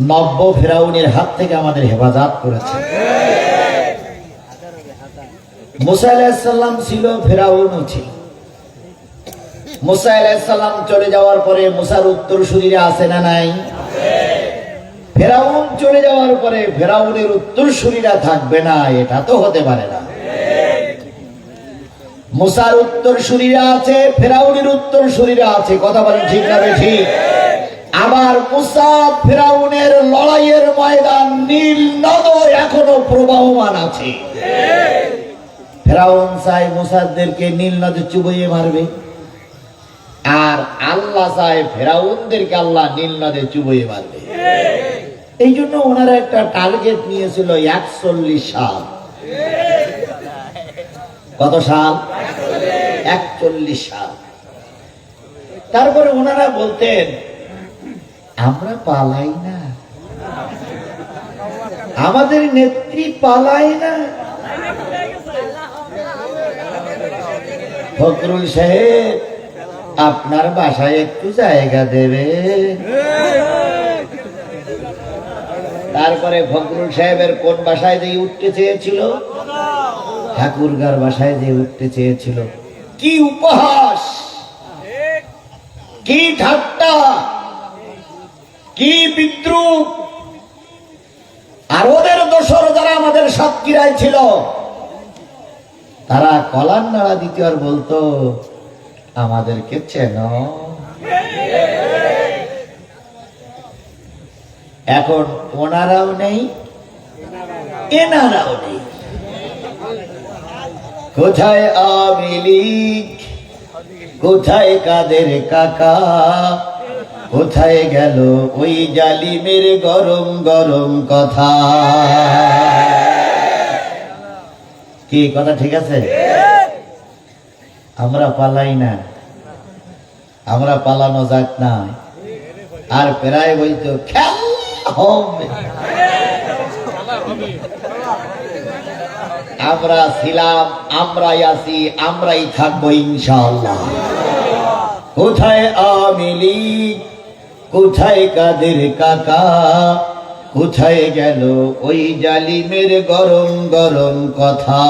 নব্য ফেরাউনের হাত থেকে আমাদের হেফাজত করেছে। মুসার উত্তর শরীরে শরীরা এটা তো হতে পারে না। মুসার উত্তর শরীরে আছে, ফেরাউনের উত্তর শরীরে আছে, কথা বলেন ঠিক না ঠিক? আবার মুসা ফেরাউনের লড়াইয়ের ময়দান নীল নদ এখনও প্রবাহমান আছে। ফেরাউন চাই মুসাদদেরকে নীল নদে চুবইয়ে মারবে। আর আল্লাহ চায় ফেরাউনদেরকে আল্লাহ নীল নদে চুবইয়ে মারবে। এই জন্য ওনারা একটা টার্গেট নিয়েছিল একচল্লিশ সাল। কত সাল? একচল্লিশ সাল। তারপরে ওনারা বলতেন আমরা পালাই না। আমাদের নেত্রী পালাই না। ফখরুল সাহেব, আপনার বাসায় একটু জায়গা দেবে। তারপরে ফখরুল সাহেবের কোন বাসায় দিয়ে উঠতে চেয়েছিল? ঠাকুরগার বাসায় দিয়ে উঠতে চেয়েছিল। কি উপহাস! কি ঠাট্টা! আর ওদের দোসর যারা আমাদের সাতক্ষীরায় ছিল, তারা কলার নাড়া দিতে আর বলতো, আমাদেরকে চেন। এখন ওনারাও নেই, এনারাও নেই। কোথায় আওয়ামী লীগ? কোথায় কাদের কাকা? কোথায় গেল ওই জালিমের গরম গরম কথা? কি, কথা ঠিক আছে? আমরা পালাই না। আমরা পালানো যাক না। আর প্রায় বলতো আমরা ছিলাম, আমরাই আছি, আমরাই থাকব ইনশাআল্লাহ। কোথায় আওয়ামী লীগ? কোথায় কাদের কাকা? কোথায় গেল ওই জালিমের গরম গরম কথা?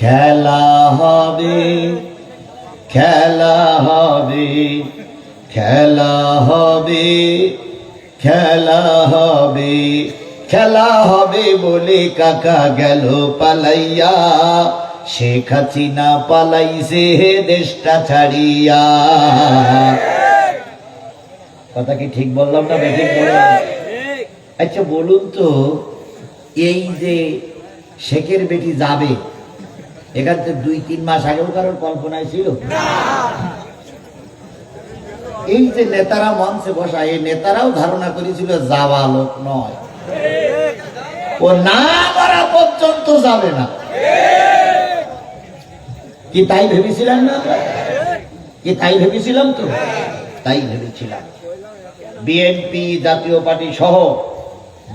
খেলা হবে খেলা হবে খেলা হবে খেলা হবে খেলা হবে বলে কাকা গেল পালাইয়া। শেখ হাসিনা পালাইছে দেশটা ছাড়িয়া। কথা কি ঠিক বললাম না বেঠিক বললাম আচ্ছা বলুন তো, এই যে শেখের বেটি যাবে, এখান থেকে দুই, তিন মাস আগেও কারোর কল্পনায় ছিল? এই যে নেতারা মঞ্চে বসা, এই নেতারাও ধারণা করেছিল যাওয়া লোক নয়। ও না করা পর্যন্ত যাবে না। কি তাই ভেবেছিলাম না কি তাই ভেবেছিলাম তো? তাই ভেবেছিলাম। বিএনপি জাতীয় পার্টি সহ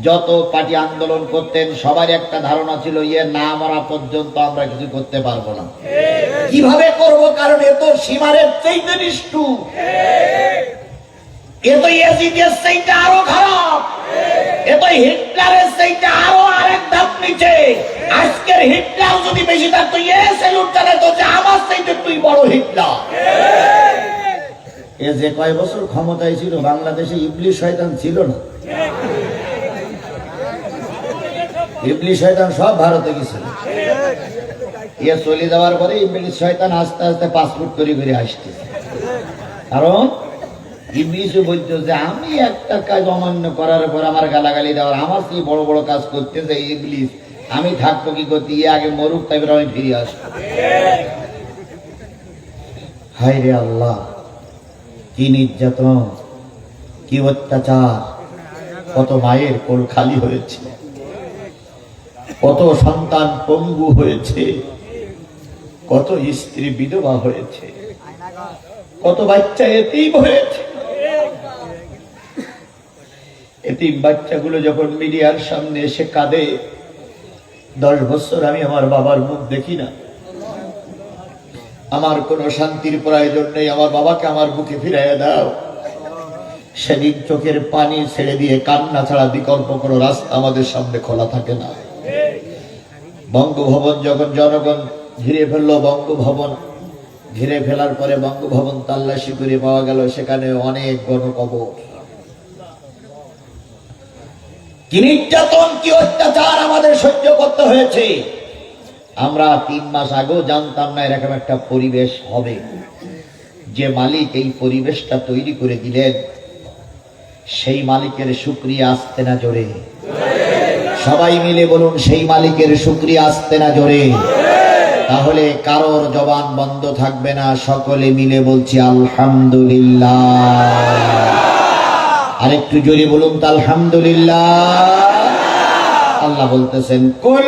যত পার্টি আন্দোলন করতেন, সবার একটা ধারণা ছিল ইয়ে না মরা পর্যন্ত আমরা কিছু করতে পারব না। কীভাবে করব? কারণ এ তো সীমারের চাইতে নিষ্ঠু চাইতে আরও খারাপ। এ হিটলারের চাইতে আরও আরেক ধাপ নিচে। আজকের হিটলার যদি বেশি থাকতো এ সেলুট আমার চাইতে তুই বড় হিটলার। এ যে কয় বছর ক্ষমতায় ছিল, বাংলাদেশে ইবলিশ শয়তান ছিল না। ইবলিশ শয়তান সব ভারতে গেছিল। ইয়ে চলে যাওয়ার পরে ইবলিশ শয়তান আস্তে আস্তে পাসপোর্ট করে করে আসতে কারণ ইবলিশও বলতো যে, আমি একটা কাজ অমান্য করার পর আমার গালাগালি দেওয়ার, আমার সেই বড় বড় কাজ করতে যে ইবলিশ আমি থাকব কি করতে? ইয়ে আগে মরুক, তারপরে আমি ফিরে আসব। হায় রে আল্লাহ! কি নির্যাতন, কি অত্যাচার, কত মায়ের কোল খালি হয়েছে, কত সন্তান পঙ্গু হয়েছে, কত স্ত্রী বিধবা হয়েছে, কত বাচ্চা এতিম হয়েছে। এতিম বাচ্চাগুলো যখন মিডিয়ার সামনে এসে কাঁদে, দশ বছর আমি আমার বাবার মুখ দেখি না। আমার কোনো শান্তির প্রয়োজন নেই, আমার বাবাকে আমার বুকে ফিরাইয়া দাও। সেদিন চোখের পানি ছেড়ে দিয়ে কান্না ছাড়া বিকল্প কোনো রাস্তা আমাদের সামনে খোলা থাকে না। বঙ্গভবন যখন জনগণ ঘিরে ফেলল, বঙ্গভবন ঘিরে ফেলার পরে বঙ্গভবন তাল্লাশি করে পাওয়া গেল, সেখানে অনেক গণকবর। কি নির্যাতন, কি অত্যাচার আমাদের সহ্য করতে হয়েছে? আমরা তিন মাস আগেও জানতাম না এরকম একটা পরিবেশ হবে। যে মালিক এই পরিবেশটা তৈরি করে দিলেন, সেই মালিকের শুক্রিয়া আসতে না জোরে। সবাই মিলে বলুন, সেই মালিকের শুক্রিয়া আসতে না জোরে। তাহলে কারোর জবান বন্ধ থাকবে না, সকলে মিলে বলছি আলহামদুলিল্লাহ। আরেকটু জোরে বলুন তো, আলহামদুলিল্লাহ। আল্লাহ বলতেছেন, কুল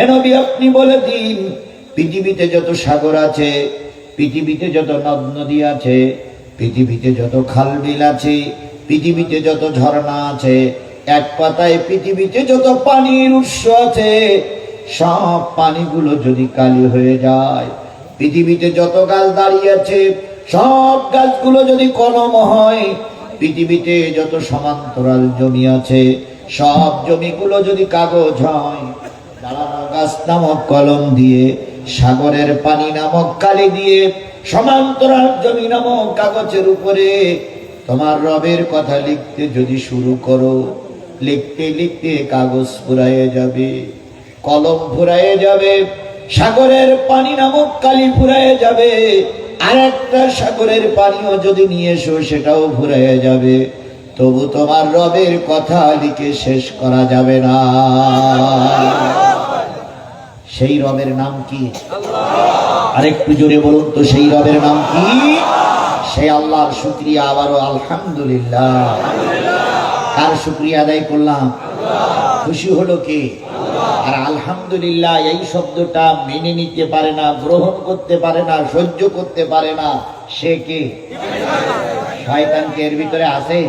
নবী আপনি বলে দিন, পৃথিবীতে যত সাগর আছে, পৃথিবীতে যত নদ নদী আছে, পৃথিবীতে যত খাল বিল আছে, পৃথিবীতে যত ঝর্ণা আছে, এক পাতায় পৃথিবীতে যত পানির উৎস আছে, সব পানিগুলো যদি কালি হয়ে যায়, পৃথিবীতে যত গাছ দাঁড়িয়ে আছে, সব গাছগুলো যদি কলম হয়, পৃথিবীতে যত সমান্তরাল জমি আছে, সব জমিগুলো যদি কাগজ হয় গাছ নামক কলম দিয়ে, সাগরের পানি নামক কালি দিয়ে, সমান্তরাল জমি নামক কাগজের উপরে তোমার রবের কথা লিখতে যদি শুরু করো, লিখতে লিখতে কাগজ ফুরাইয়ে যাবে, কলম ফুরাইয়ে যাবে, সাগরের পানি নামক কালি ফুরাইয়ে যাবে, আর একটা সাগরের পানিও যদি নিয়ে এসো সেটাও ফুরাইয়ে যাবে, তবু তোমার রবের কথা লিখে শেষ করা যাবে না। সেই রবের নাম কি? আরেকটু জোরে বলুন তো, সেই রবের নাম কি? সেই আল্লাহর শুক্রিয়া, আবারও আলহামদুলিল্লাহ। কার শুক্রিয়া আদায় করলাম? খুশি হলো কে? আর আলহামদুলিল্লাহ, এই শব্দটা মেনে নিতে পারে না, গ্রহণ করতে পারে না, সহ্য করতে পারে না। সে কে? শয়তান কে এর ভিতরে আছে?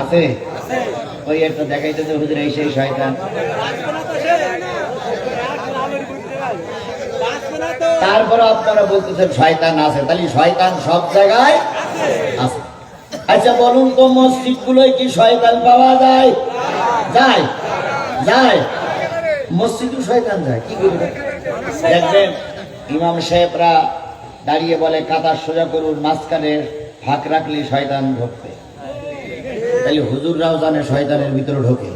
আছে? ওই একটা দেখাইতেছে হুজুর, এই সেই শয়তান। তারপরে আপনারা বলতেছেন, শয়তান আছে। তাহলে শয়তান সব জায়গায় আছে। আচ্ছা বলুন তো মসজিদ গুলোয় কি শয়তান পাওয়া যায়? যায়। যায়। মসজিদও শয়তান যায়। কি করবে? দেখবেন, ইমাম সাহেবরা দাঁড়িয়ে বলে, কাতার সোজা করুন, মাঝখানে ফাঁক রাখলে শয়তান ঢুকবে তাহলে হুজুররাও জানে শয়তানের ভিতরে ঢোকে।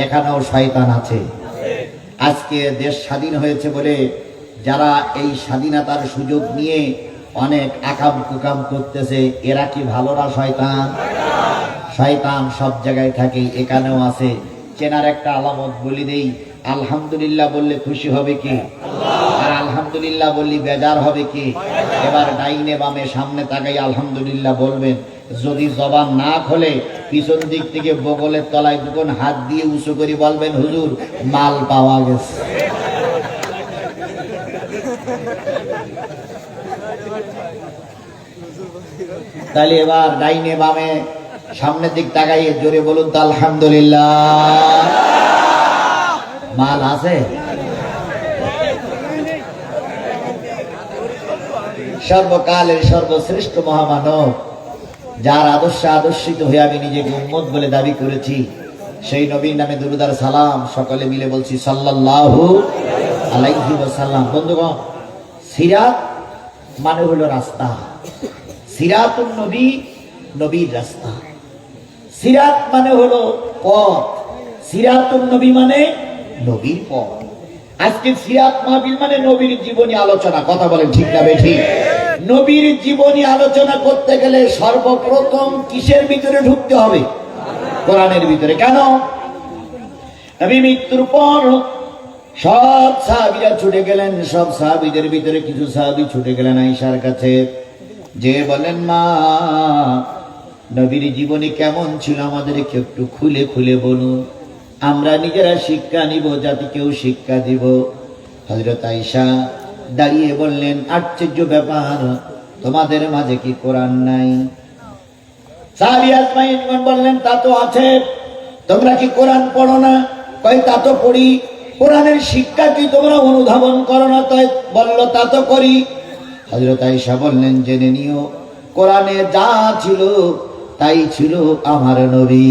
এখানেও শয়তান আছে। আজকে দেশ স্বাধীন হয়েছে বলে যারা এই স্বাধীনতার সুযোগ নিয়ে অনেক আকাম কুকাম করতেছে, এরা কি ভালো না শয়তান? শয়তান সব জায়গায় থাকে, এখানেও আছে। চেনার একটা আলামত বলি দেই, আলহামদুলিল্লাহ বললে খুশি হবে কি? আর আলহামদুলিল্লাহ বললি বেজার হবে কি? এবার ডাইনে বামে সামনে তাকাই আলহামদুলিল্লাহ বলবেন, যদি জবান না খোলে, পিছন দিক থেকে বগলের তলায় দুজন হাত দিয়ে উঁচু করে বলবেন, হুজুর, মাল পাওয়া গেছে। তাহলে এবার ডাইনে বামে সামনের দিক তাকাইয়ে জোরে বলুন তো, আলহামদুলিল্লাহ। মাল আছে? সর্বকালের সর্বশ্রেষ্ঠ মহামানব, যার আদর্শে আদর্শিত হয়ে আমি নিজেকে উম্মত বলে দাবি করেছি, সেই নবীর নামে দুরুদার সালাম, সকলে মিলে বলছি, সাল্লাল্লাহু আলাইহি ওয়াসাল্লাম। বন্ধুগণ, সিরাত মানে হলো রাস্তা। সিরাতুন নবী, নবীর রাস্তা। সিরাত মানে হলো পথ। সিরাতুন নবী মানে নবীর পথ। আজকে সিরাত মাহবিল মানে নবীর জীবনী আলোচনা, কথা বলেন ঠিক না ঠিক? নবীর জীবনী আলোচনা করতে গেলে সর্বপ্রথম কিসের ভিতরে ঢুকতে হবে? কোরআনের ভিতরে। কেন? নবী মৃত্যুর পর সব সাহাবিরা ছুটে গেলেন, সব সাহাবিদের ভিতরে কিছু সাহাবি ছুটে গেলেন আইসার কাছে। যে বলেন মা, নবীর জীবনে কেমন ছিল আমাদেরকে একটু খুলে খুলে বলুন। আমরা নিজেরা শিক্ষা নিব, জাতিকেও শিক্ষা দিব। হজরত আইসা দাঁড়িয়ে বললেন, আশ্চর্য ব্যাপার, তোমাদের মাঝে কি কোরআন নাই? বললেন, তা তো আছে, তোমরা কি কোরআন পড়ো না? কই তা তো পড়ি। কোরআনের শিক্ষা কি তোমরা অনুধাবন করো না? তাই বলল, তা তো করি। হজরত আইসা বললেন, জেনে নিও, কোরআনে যা ছিল, তাই ছিল আমার নবী।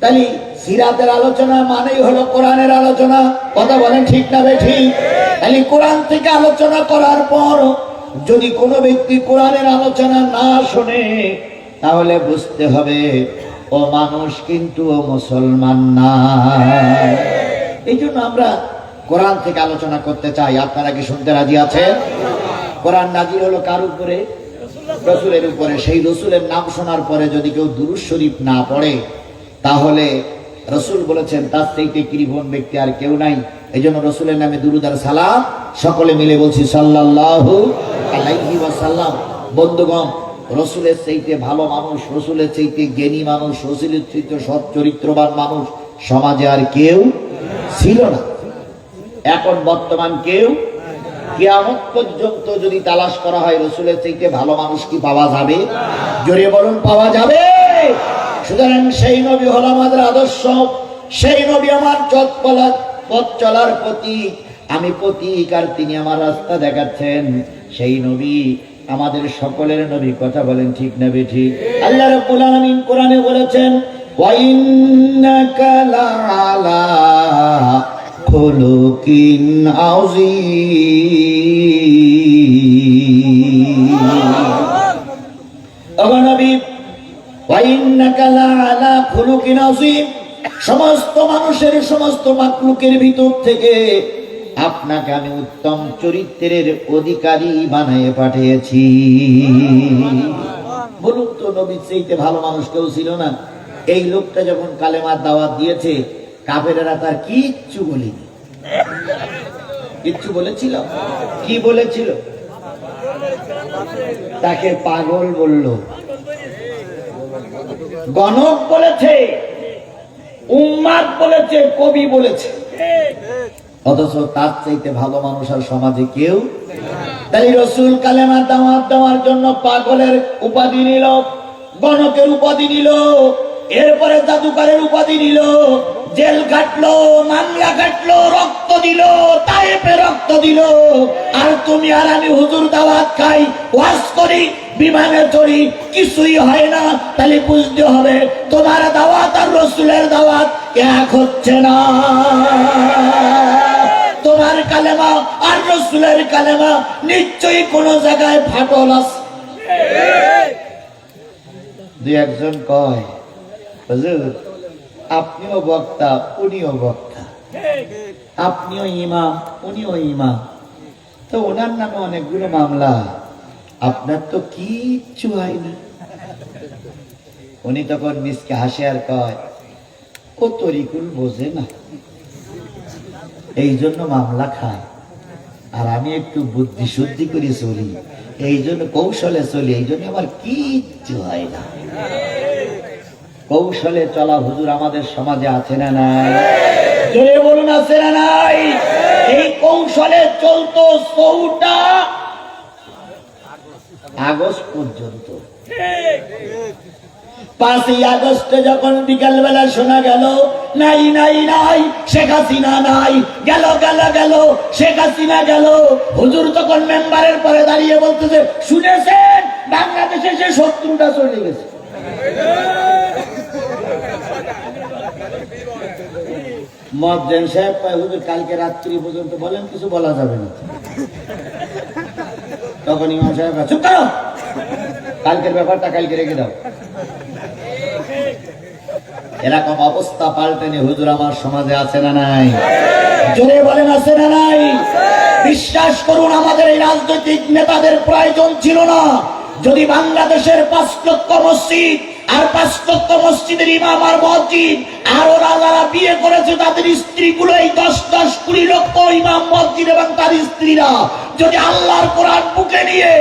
তাহলে সিরাতের আলোচনা মানেই হলো কোরআনের আলোচনা। কথা বলেন ঠিক না ঠিক? তাহলে কোরআন থেকে আলোচনা করার পর যদি কোনো ব্যক্তি কোরআনের আলোচনা না শোনে, তাহলে বুঝতে হবে, ও মানুষ কিন্তু ও মুসলমান না। এই জন্য আমরা কোরআন থেকে আলোচনা করতে চাই। আপনারা কি শুনতে রাজি আছেন? কোরআন নাজির হলো কার উপরে? রসুলের উপরে। সেই রসুলের নাম শোনার পরে যদি কেউ দুরুজ শরীফ না পড়ে, তাহলে রসুল বলেছেন, তার থেকে কৃপণ ব্যক্তি আর কেউ নাই। এই জন্য রসুলের নামে দুরুদার সালাম সকলে মিলে বলছি, সাল্লাল্লাহু আলাইহি ওয়াসাল্লাম। বন্ধুগণ, রসুলের চাইতে ভালো মানুষ, রসুলের চাইতে জ্ঞানী মানুষ, রসুলের চাইতে সৎ চরিত্রবান মানুষ সমাজে আর কেউ ছিল না। এখন বর্তমান কেউ? কিয়ামত পর্যন্ত যদি তালাশ করা হয়, রসুলের চাইতে ভালো মানুষ কি পাওয়া যাবে? জোরে বলুন, পাওয়া যাবে। সুতরাং সেই নবী হল আমাদের আদর্শ। সেই নবী আমার চট পথ চলার প্রতীক। আমি প্রতীক আর তিনি আমার রাস্তা দেখাচ্ছেন। সেই নবী আমাদের সকলের নবী। কথা বলেন ঠিক না ঠিক আল্লাহ রাব্বুল আলামিন কোরআনে বলেছেন ওয়াইন্নাকা লাআলা খুলুকিন আযীম অগণবী ওয়াইন্নাকা লাআলা খুলুকিন আযীম সমস্ত মানুষের সমস্ত মাকলুকের ভিতর থেকে আপনাকে আমি উত্তম চরিত্রের অধিকারী বানিয়ে পাঠিয়েছি। বলুন তো নবীর চাইতে ভালো মানুষ কেউ ছিল না? এই লোকটা যখন কালেমার দাওয়াত দিয়েছে কাফেরেরা তার কিচ্ছু বলেনি। কিচ্ছু বলেছিল? কি বলেছিল? তাকে পাগল বলল। গণক বলেছে, উম্মাদ বলেছে, কবি বলেছে। অথচ তার চাইতে ভালো মানুষ আর সমাজে কেউ তাই রসুল কালেমার দাওয়াত দেওয়ার জন্য পাগলের উপাধি নিল, গণকের উপাধি নিল, এরপরে জাদুকারের উপাধি নিল। জেল কাটলো মামলা কাটলো রক্ত দিল, তাইপে রক্ত দিল। আর তুমি আর আমি হুজুর দাওয়াত খাই, ওয়াজ করি, বিমানে চড়ি, কিছুই হয় না, তাহলে বুঝতে হবে তোমার দাওয়াত আর রসুলের দাওয়াত এক হচ্ছে না। তোমার কালেমা আর রসুলের কালেমা নিশ্চয়ই কোন জায়গায় ফাটল আছে। একজন কয় আপনিও বক্তা, উনিও বক্তা। আপনিও ইমাম, উনিও ইমাম। তো ওনার নামে অনেকগুলো মামলা। আপনার তো কিচ্ছু হয় না উনি তখন মিসকে হাসে আর কয়, ও তরিকুল বোঝে না। এই জন্য মামলা খায়। আর আমি একটু বুদ্ধি শুদ্ধি করে চলি। এই জন্য কৌশলে চলি। এই জন্য আমার কিচ্ছু হয় না। কৌশলে চলা হুজুর আমাদের সমাজে আছে না নাই? জোরে বলুন, আছে না নাই? এই কৌশলে চলতো সৌটা আগস্ট পর্যন্ত। পাঁচই আগস্টে যখন বিকাল বেলা শোনা গেল, নাই নাই নাই, শেখ হাসিনা নাই, গেল গেল গেল, শেখ হাসিনা গেল, হুজুর তখন মেম্বারের পরে দাঁড়িয়ে বলতেছে, শুনেছেন? বাংলাদেশে সে শত্রুটা চলে গেছে। মজ্জেন সাহেব কয়, কালকে রাত্রি পর্যন্ত বলেন কিছু বলা যাবে না। তখন ইমাম সাহেব চুপ করো। কালকের ব্যাপারটা কালকে রেখে দাও। এরকম অবস্থা পাল্টেনি হুজুর আমার সমাজে আছে না নাই? জোরে বলেন আছে না নাই? বিশ্বাস করুন আমাদের এই রাজনৈতিক নেতাদের প্রয়োজন ছিল না। যদি বাংলাদেশের পাঁচ লক্ষ মসজিদ আর পাঁচ মসজিদের ইমাম আর মসজিদ, আর ওরা যারা বিয়ে করেছে তাদের স্ত্রীগুলো এই দশ দশ কুড়ি লক্ষ ইমাম মসজিদ এবং তার স্ত্রীরা। যদি আল্লাহর কোরআন বুকে নিয়ে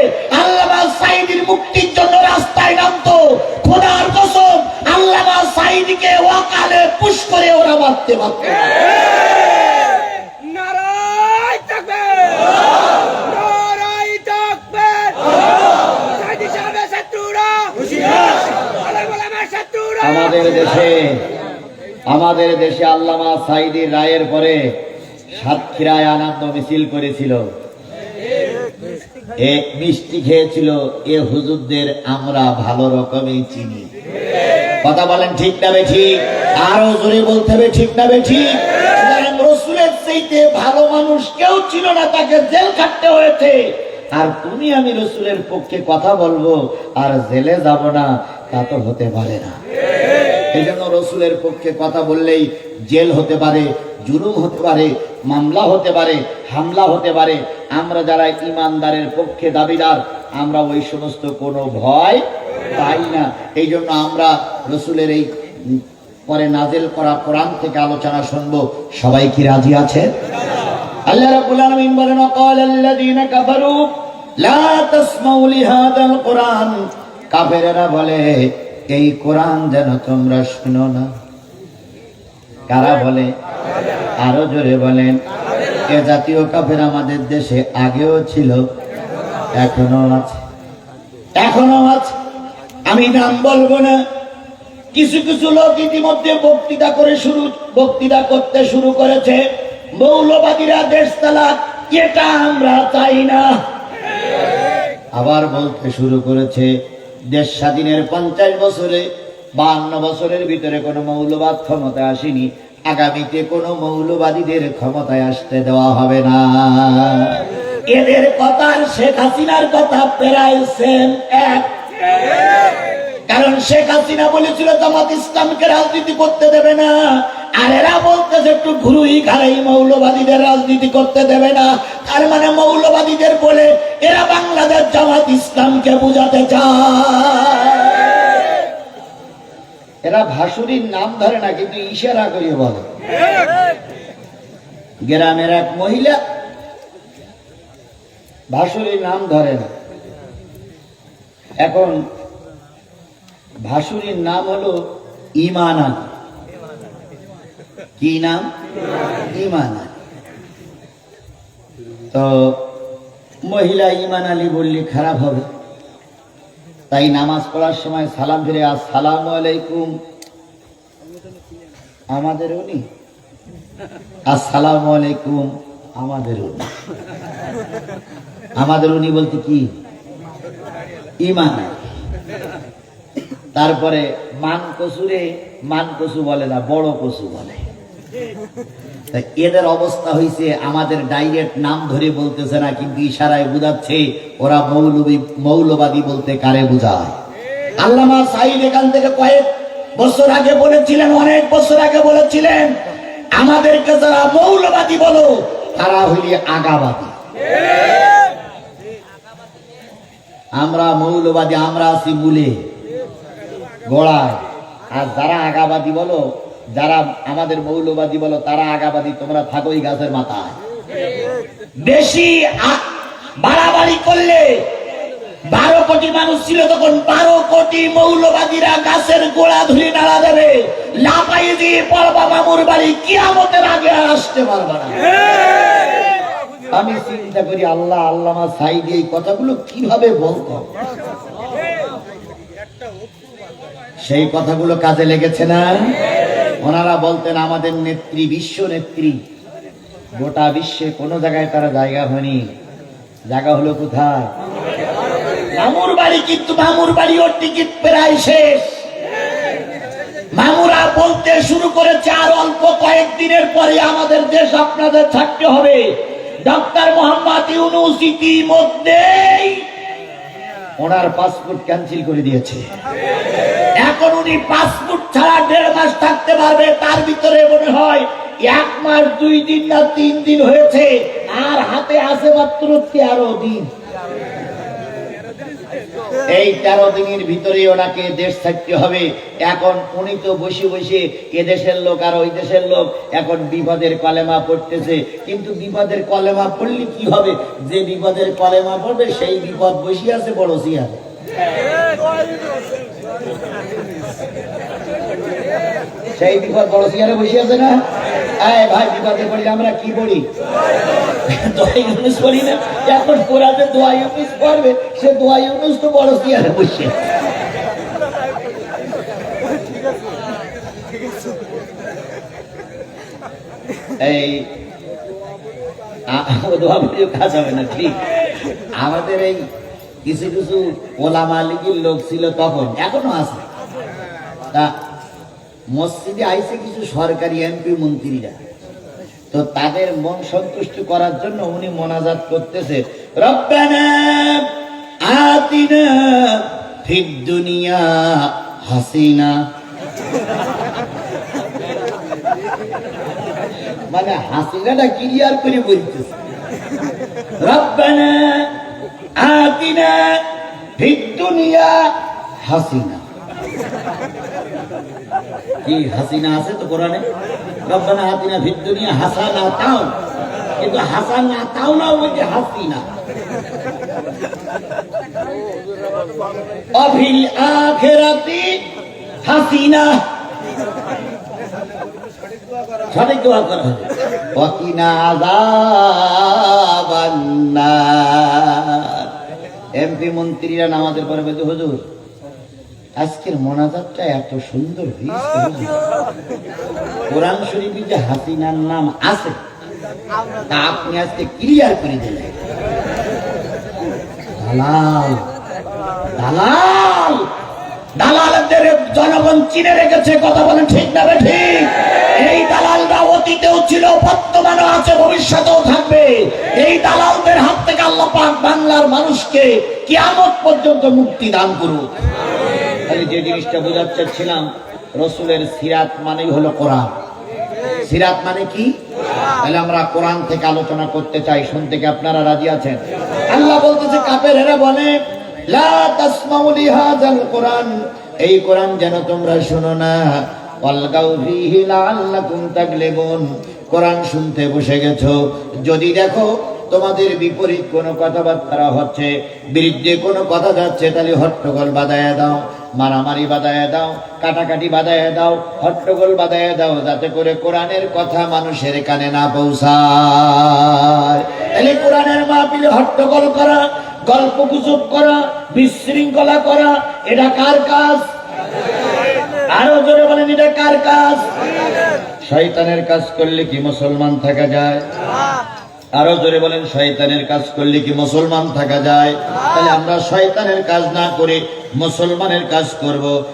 আল্লামা সাইদির মুক্তির জন্য রাস্তায় নামতো, খোদার কসম, আল্লামা সাইদিকে ওয়াকালে পুশ করে ওরা মারতে পারত। আমাদের দেশে আমাদের দেশে আল্লামা সাইদির রায়ের পরে সাতক্ষীরায় আনন্দ মিছিল করেছিল। এ মিষ্টি খেয়েছিল, এ হুজুরদের আমরা ভালো রকমই চিনি। কথা বলেন ঠিক না বে ঠিক আরও জোরে বলতে হবে ঠিক না বে ঠিক রসুলের চাইতে ভালো মানুষ কেউ ছিল না, তাকে জেল খাটতে হয়েছে। আর তুমি আমি রসুলের পক্ষে কথা বলব, আর জেলে যাব না, তা তো হতে পারে না। এজন্য রসুলের পক্ষে কথা বললেই জেল হতে পারে, জুলুম হতে পারে, মামলা হতে পারে, হামলা হতে পারে। আমরা যারা ইমানদারের পক্ষে দাবিদার, আমরা ওই সমস্ত কোনো ভয় পাই না। এই জন্য আমরা রসুলের এই পরে নাজেল করা কোরআন থেকে আলোচনা শুনব। সবাই কি রাজি আছে? আল্লাহ রাব্বুল আলামিন বলেন, অকাল আল্লাযীনা কাফারু, লা তাসমাউ কোরআন। কাফেরেরা বলে এই কোরআন যেন তোমরা শুনো না। কারা বলে? আরও জোরে বলেন। এ জাতীয় কাফের আমাদের দেশে আগেও ছিল, এখনও আছে। এখনও আছে। আমি নাম বলব না। কিছু কিছু লোক ইতিমধ্যে বক্তৃতা করে শুরু, বক্তৃতা করতে শুরু করেছে। মৌলবাদীরা দেশ তালাক এটা আমরা চাই না। আবার বলতে শুরু করেছে দেশ স্বাধীনের পঞ্চাশ বছরে বান্ন বছরের ভিতরে কোনো মৌলবাদ ক্ষমতায় আসেনি। আগামীতে কোনো মৌলবাদীদের ক্ষমতায় আসতে দেওয়া হবে না। এদের কথা শেখ হাসিনার কথা সেম এক। কারণ শেখ হাসিনা বলেছিল জামাত ইসলামকে রাজনীতি করতে দেবে না। আর এরা বলতেছে, একটু ঘুরুই ঘাড়াই মৌলবাদীদের রাজনীতি করতে দেবে না। তার মানে মৌলবাদীদের বলে, এরা বাংলাদেশ জামাত ইসলামকে বুঝাতে চায়। এরা ভাসুরির নাম ধরে না, কিন্তু ইশারা করিয়ে বলে। গ্রামের এক মহিলা ভাসুরির নাম ধরে না। এখন ভাসুরির নাম হলো ইমান কি নাম? ইমান তো মহিলা ইমান আলী বললে খারাপ হবে। তাই নামাজ পড়ার সময় সালাম ফিরে, আসসালাম আলাইকুম। আমাদের উনি? আসসালামু আলাইকুম। আমাদের উনি। আমাদের উনি বলতে কি? ইমান। তারপরে মান কসুরে, মান কসু বলে না, বড় কসু বলে। এদের অবস্থা হয়েছে আমাদের ডাইরেক্ট নাম ধরে বলতেছে না, কিন্তু ইশারায় বুঝাচ্ছে, ওরা মৌলবী মৌলবাদী বলতে কারে বুঝায়? আল্লামা সাইদ এখান থেকে কয়েক বছর আগে বলেছিলেন, অনেক বছর আগে বলেছিলেন, আমাদেরকে যারা মৌলবাদী বলো, তারা হইলি আগাবাদী। আমরা মৌলবাদী, আমরা আছি মূলে গোড়ায় আর যারা আগাবাদী বলো যারা আমাদের মৌলবাদী বলো, তারা আগাবাদী, তোমরা থাকোই গাছের মাথায়। বেশি বাড়াবাড়ি করলে বারো কোটি মানুষ ছিল তখন বারো কোটি মৌলবাদীরা গাছের গোড়া ধরে নাড়া দেবে। লাপাই দিয়ে পড়বা মামুর বাড়ি, কিয়ামতের আগে আসতে পারবে না। আমি চিন্তা করি, আল্লাহ, আল্লামা সাইদি, এই কথাগুলো কীভাবে বলতো? সেই কথাগুলো কাজে লেগেছে না? ওনারা বলতেন, আমাদের নেত্রী বিশ্ব নেত্রী। গোটা বিশ্বে কোনো জায়গায় তারা জায়গা হয়নি। জায়গা হলো কোথায়? মামুর বাড়ি কিন্তু মামুর বাড়ি ওর টিকিট প্রায় শেষ। মামুরা বলতে শুরু করেছে, আর অল্প কয়েকদিনের পরে আমাদের দেশ আপনাদের থাকতে হবে। ডক্টর মোহাম্মদ ইউনুস ইতিমধ্যেই ওনার পাসপোর্ট ক্যান্সেল করে দিয়েছে। এখন উনি পাসপোর্ট ছাড়া দেড় মাস থাকতে পারবে, তার ভিতরে মনে হয় এক মাস, দুই দিন না তিন দিন হয়েছে, আর হাতে আছে মাত্র তেরো দিন। এই তেরো দিনের ভিতরে ওনাকে দেশ ছাড়তে হবে। এখন উনি তো বসে বসে এ দেশের লোক আর ওই দেশের লোক এখন বিপদের কলেমা পড়তেছে। কিন্তু বিপদের কলেমা পড়লে কি হবে? যে বিপদের কলেমা পড়বে, সেই বিপদ বসে আছে বড় সিয়ার সেই বিপদ বড় সিয়ারে বসে আছে না? এই ভাই, বিপদে পড়লে আমরা কি পড়ি? না? এখন কোরআনে ইউনুস পড়বে, সে ইউনুস তো বসে। এই আমাদের এই কিছু কিছু ওলা মালিকের লোক ছিল তখন, এখনও আছে। তা মসজিদে আইসে কিছু সরকারি এমপি মন্ত্রীরা। তো তাদের মন সন্তুষ্ট করার জন্য উনি মোনাজাত করতেছে মানে হাসিনাটা ক্লিয়ার করে বলতেছে, রব্বানা আতিনা দুনিয়া, হাসিনা। কি, হাসিনা আছে তো কোরআনে? রব্বানা হাতিনা দুনিয়া, হাসানা তাও। কিন্তু হাসানা তাও না বলছে হাসিনা। অফিল আখেরাতি হাসিনা। সঠিক দোয়া করা হবে আযাবান্নার এমপি মন্ত্রীরা নামাজের পরে বলতে হুজুর, আজকের মোনাজাতটা এত সুন্দর কোরআন শরীফে যে হাসিনার নাম আছে, তা আপনি আজকে ক্লিয়ার করে দিলেন। দালাল দালাল, দালালদের জনগণ চিনে রেখেছে, কথা বলেন ঠিক না ঠিক? এই দালালরা অতীতেও ছিল বর্তমানেও আছে ভবিষ্যতেও থাকবে। এই দালালদের হাত থেকে আল্লাহ পাক বাংলার মানুষকে কিয়ামত পর্যন্ত মুক্তি দান করুক। তাহলে যে জিনিসটা বোঝাতে চাচ্ছিলাম রসুলের সিরাত মানেই হলো কোরআন। সিরাত মানে কি? তাহলে আমরা কোরআন থেকে আলোচনা করতে চাই শুনতে কি আপনারা রাজি আছেন? আল্লাহ বলতেছে কাপের এরা বলে লা তাসমাউ লিহাযাল কোরআন। এই কোরআন যেন তোমরা শোনো না কোরআন শুনতে বসে গেছো। যদি দেখো তোমাদের বিপরীত কোনো কথাবার্তা হচ্ছে, বিরুদ্ধে কোনো কথা যাচ্ছে, তাহলে হট্টগোল বাদায় দাও, মারামারি বাদায় দাও, কাটাকাটি বাদায় দাও, হট্টগোল বাদায় দাও, যাতে করে কোরআনের কথা মানুষের কানে না পৌঁছায়। তাহলে কোরআনের মাহফিলে হট্টগোল করা গল্প গুজব করা, বিশৃঙ্খলা করা, এটা কার কাজ? আরও জোরে বলেন এটা কার কাজ? শয়তানের কাজ করলে কি মুসলমান থাকা যায়? আরও জোরে বলেন শয়তানের কাজ করলে কি মুসলমান থাকা যায়? তাহলে আমরা শয়তানের কাজ না করে মুসলমানের কাজ করব।